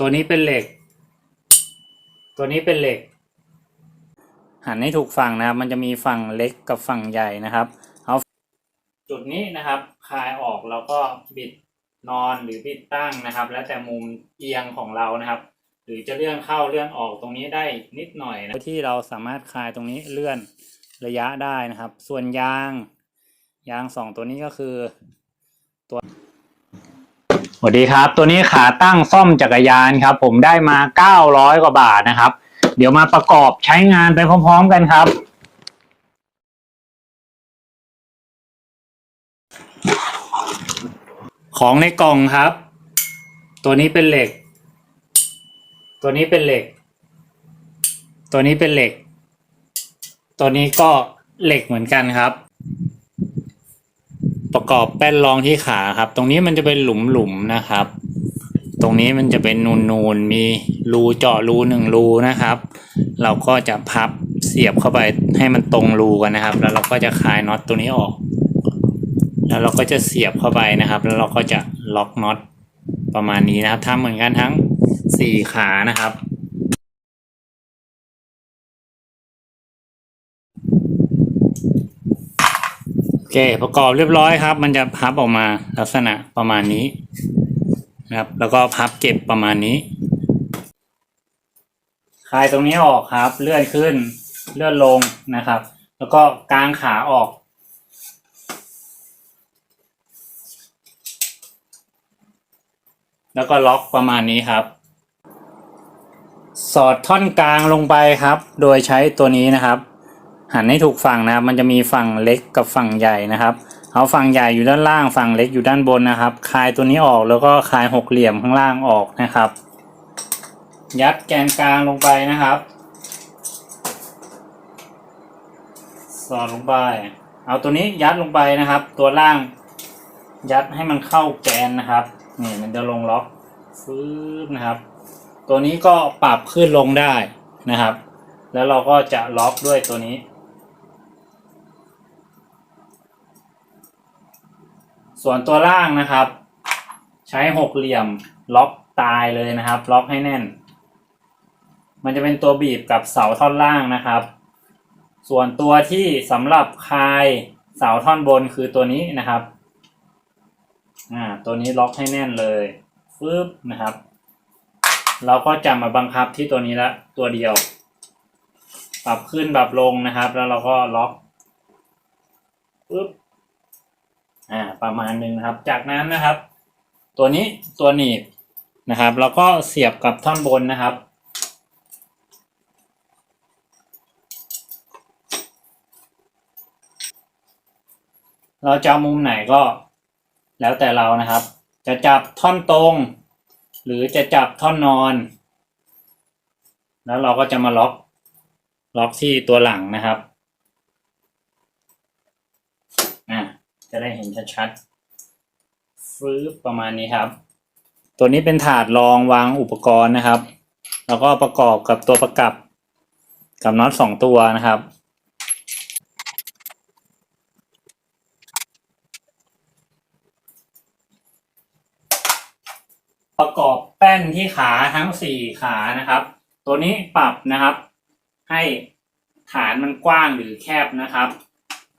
ตัวนี้เป็นเหล็ก ตัวนี้เป็นเหล็ก หันให้ถูกฝั่งนะครับ มันจะมีฝั่งเล็กกับฝั่งใหญ่นะครับ เอาจุดนี้นะครับ คลายออกแล้วก็บิดนอนหรือบิดตั้งนะครับ แล้วแต่มุมเอียงของเรานะครับ หรือจะเลื่อนเข้าเลื่อนออกตรงนี้ได้นิดหน่อยนะที่เราสามารถคลายตรงนี้เลื่อนระยะได้นะครับ ส่วนยาง ยางสองตัวนี้ก็คือ สวัสดีครับ ตัวนี้ขาตั้งซ่อมจักรยานครับ ผมได้มา 900 กว่าบาทนะครับ เดี๋ยวมาประกอบใช้งานไปพร้อม ๆ กันครับ ของในกล่องครับ ตัวนี้เป็นเหล็ก ตัวนี้เป็นเหล็ก ตัวนี้เป็นเหล็ก ตัวนี้ก็เหล็กเหมือนกันครับ ประกอบแป้นรองที่ขาครับ ตรงนี้มันจะเป็นหลุมๆนะครับ ตรงนี้มันจะเป็นนูนๆมีรูเจาะรูหนึ่งรูนะครับ เราก็จะพับเสียบเข้าไปให้มันตรงรูกันนะครับ แล้วเราก็จะคลายน็อตตัวนี้ออก แล้วเราก็จะเสียบเข้าไปนะครับ แล้วเราก็จะล็อกน็อตประมาณนี้นะครับทำเหมือนกันทั้งสี่ขานะครับ เคประกอบเรียบร้อยครับ มันจะพับออกมาลักษณะประมาณนี้นะครับ แล้วก็พับเก็บประมาณนี้คลายตรงนี้ออกครับ เลื่อนขึ้น เลื่อนลงนะครับ แล้วก็กางขาออก แล้วก็ล็อกประมาณนี้ครับ สอดท่อนกลางลงไปครับ โดยใช้ตัวนี้นะครับ หันให้ถูกฝั่งนะครับ มันจะมีฝั่งเล็กกับฝั่งใหญ่นะครับ เอาฝั่งใหญ่อยู่ด้านล่างฝั่งเล็กอยู่ด้านบนนะครับ คลายตัวนี้ออกแล้วก็คลายหกเหลี่ยมข้างล่างออกนะครับ ยัดแกนกลางลงไปนะครับ สอดลงไป เอาตัวนี้ยัดลงไปนะครับ ตัวล่าง ยัดให้มันเข้าแกนนะครับนี่มันจะลงล็อกฟื้นนะครับ ตัวนี้ก็ปรับขึ้นลงได้นะครับ แล้วเราก็จะล็อกด้วยตัวนี้ ส่วนตัวล่างนะครับ ใช้หกเหลี่ยมล็อกตายเลยนะครับ ล็อกให้แน่น มันจะเป็นตัวบีบกับเสาท่อนล่างนะครับ ส่วนตัวที่สำหรับคลายเสาท่อนบนคือตัวนี้นะครับอ่าตัวนี้ล็อกให้แน่นเลยฟึบนะครับ เราก็จะมาบังคับที่ตัวนี้ละตัวเดียว ปรับขึ้นปรับลงนะครับ แล้วเราก็ล็อกปึ๊บ อ่าประมาณหนึ่งนะครับ จากนั้นนะครับ ตัวนี้ตัวหนีบนะครับ แล้วก็เสียบกับท่อนบนนะครับ เราจะมุมไหนก็แล้วแต่เรานะครับ จะจับท่อนตรง หรือจะจับท่อนนอน แล้วเราก็จะมาล็อกล็อกที่ตัวหลังนะครับอะ จะได้เห็นชัดๆฟื้บประมาณนี้ครับ ตัวนี้เป็นถาดรองวางอุปกรณ์นะครับ แล้วก็ประกอบกับตัวประกับกับน็อตสองตัวนะครับประกอบแป้นที่ขาทั้งสี่ขานะครับ ตัวนี้ปรับนะครับ ให้ฐานมันกว้างหรือแคบนะครับ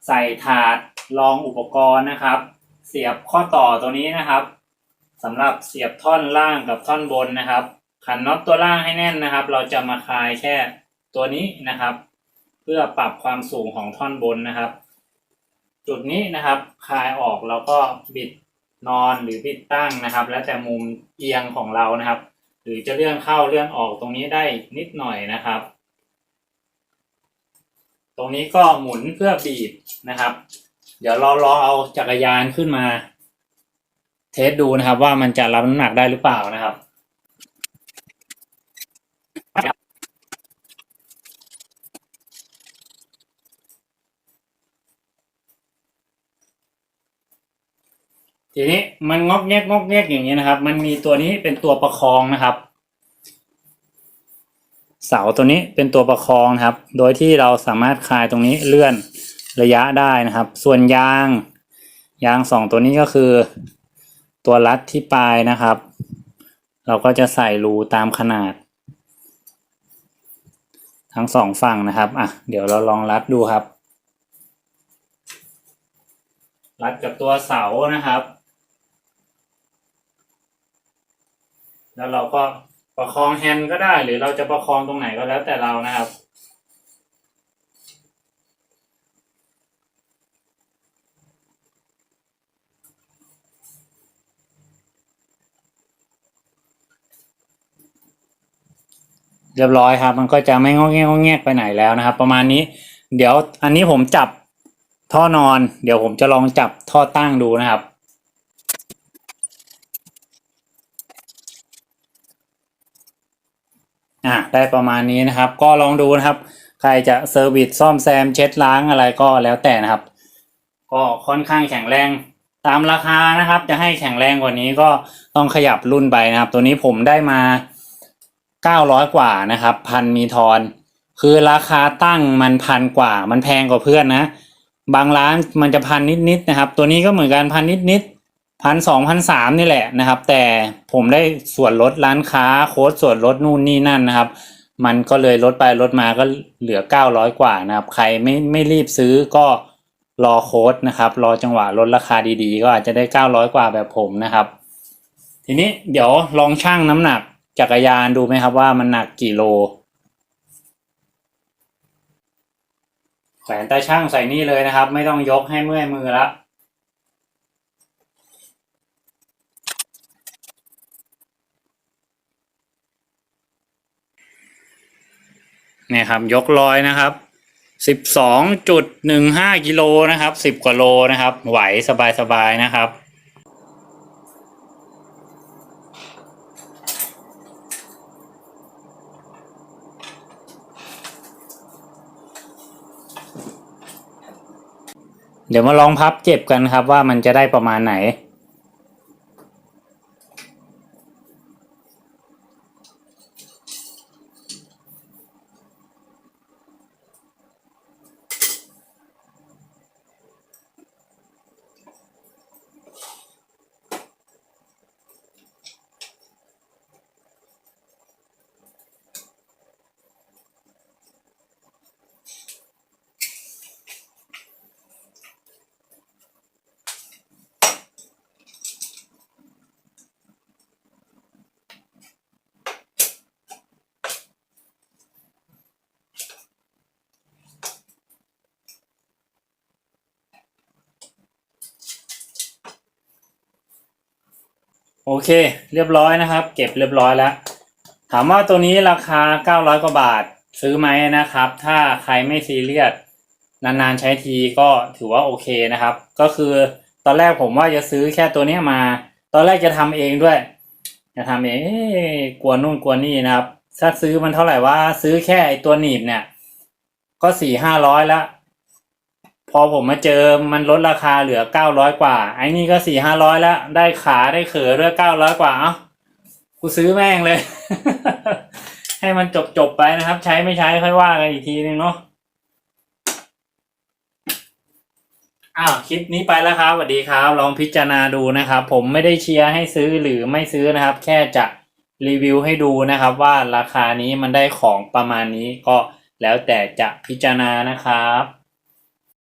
ใส่ถาด รองอุปกรณ์นะครับ เสียบข้อต่อตัวนี้นะครับสำหรับเสียบท่อนล่างกับท่อนบนนะครับ ขันน็อตตัวล่างให้แน่นนะครับ เราจะมาคลายแค่ตัวนี้นะครับ เพื่อปรับความสูงของท่อนบนนะครับ จุดนี้นะครับคลายออกแล้วก็บิดนอนหรือบิดตั้งนะครับ แล้วแต่มุมเอียงของเรานะครับ หรือจะเลื่อนเข้าเลื่อนออกตรงนี้ได้นิดหน่อยนะครับ ตรงนี้ก็หมุนเพื่อบีบนะครับ เดี๋ยวเราลองเอาจักรยานขึ้นมา เทสดูนะครับ ว่ามันจะรับน้ำหนักได้หรือเปล่านะครับทีนี้มันงอกแงกงอกแงกอย่างนี้นะครับ มันมีตัวนี้เป็นตัวประคองนะครับ เสาตัวนี้เป็นตัวประคองนะครับ โดยที่เราสามารถคลายตรงนี้เลื่อน ระยะได้นะครับ ส่วนยาง ยางสองตัวนี้ก็คือ ตัวรัดที่ปลายนะครับ เราก็จะใส่รูตามขนาด ทั้งสองฝั่งนะครับอะเดี๋ยวเราลองรัดดูครับ รัดกับตัวเสานะครับ แล้วเราก็ประคองแฮนด์ก็ได้หรือเราจะประคองตรงไหนก็แล้วแต่เรานะครับ เรียบร้อยครับ มันก็จะไม่งอแงงอแงกไปไหนแล้วนะครับ ประมาณนี้ เดี๋ยวอันนี้ผมจับท่อนอน เดี๋ยวผมจะลองจับท่อตั้งดูนะครับ อะได้ประมาณนี้นะครับ ก็ลองดูนะครับ ใครจะเซอร์วิสซ่อมแซมเช็ดล้างอะไรก็แล้วแต่นะครับ ก็ค่อนข้างแข็งแรงตามราคานะครับ จะให้แข็งแรงกว่านี้ก็ต้องขยับรุ่นไปนะครับ ตัวนี้ผมได้มา เก้าร้อยกว่านะครับพันมีทอน คือราคาตั้งมันพันกว่า มันแพงกว่าเพื่อนนะ บางร้านมันจะพันนิดๆนะครับ ตัวนี้ก็เหมือนกันพันนิดๆพันสองพันสามนี่แหละนะครับ แต่ผมได้ส่วนลดร้านค้าโค้ดส่วนลดนู่นนี่นั่นนะครับ มันก็เลยลดไปลดมาก็เหลือเก้าร้อยกว่านะครับ ใครไม่ไม่รีบซื้อก็รอโค้ดนะครับ รอจังหวะลดราคาดีๆ ก็อาจจะได้เก้าร้อยกว่าแบบผมนะครับ ทีนี้เดี๋ยวลองชั่งน้ำหนัก จักรยานดูไหมครับว่ามันหนักกี่โลแขวนตาช่างใส่นี่เลยนะครับ ไม่ต้องยกให้เมื่อยมือละเนี่ยครับยกลอยนะครับสิบสองจุดหนึ่งห้ากิโลนะครับสิบกว่าโลนะครับ ไหวสบายๆนะครับ เดี๋ยวมาลองพับเก็บกันครับว่ามันจะได้ประมาณไหน โอเค เรียบร้อยนะครับ เก็บเรียบร้อยแล้ว ถามว่าตัวนี้ราคา 900 กว่าบาทซื้อไหมนะครับ ถ้าใครไม่ซีเรียสนานๆใช้ทีก็ถือว่าโอเคนะครับ ก็คือตอนแรกผมว่าจะซื้อแค่ตัวเนี้ยมา ตอนแรกจะทำเองด้วย จะทำเองเกลัวนู่นกลัวนี่นะครับ ถ้าซื้อมันเท่าไหร่ว่าซื้อแค่ไอตัวหนีบเนี่ย ก็สี่ห้าร้อยละ พอผมมาเจอมันลดราคาเหลือเก้าร้อยกว่า ไอ้นี่ก็สี่ห้าร้อยแล้ว ได้ขาได้เขอด้วยเก้าร้อยกว่า เอ้า กูซื้อแม่งเลย ให้มันจบจบไปนะครับ ใช้ไม่ใช้ค่อยว่ากันอีกทีนึงเนาะ อ้าวคลิปนี้ไปแล้วครับสวัสดีครับ ลองพิจารณาดูนะครับ ผมไม่ได้เชียร์ให้ซื้อหรือไม่ซื้อนะครับ แค่จะรีวิวให้ดูนะครับ ว่าราคานี้มันได้ของประมาณนี้ก็แล้วแต่จะพิจารณานะครับ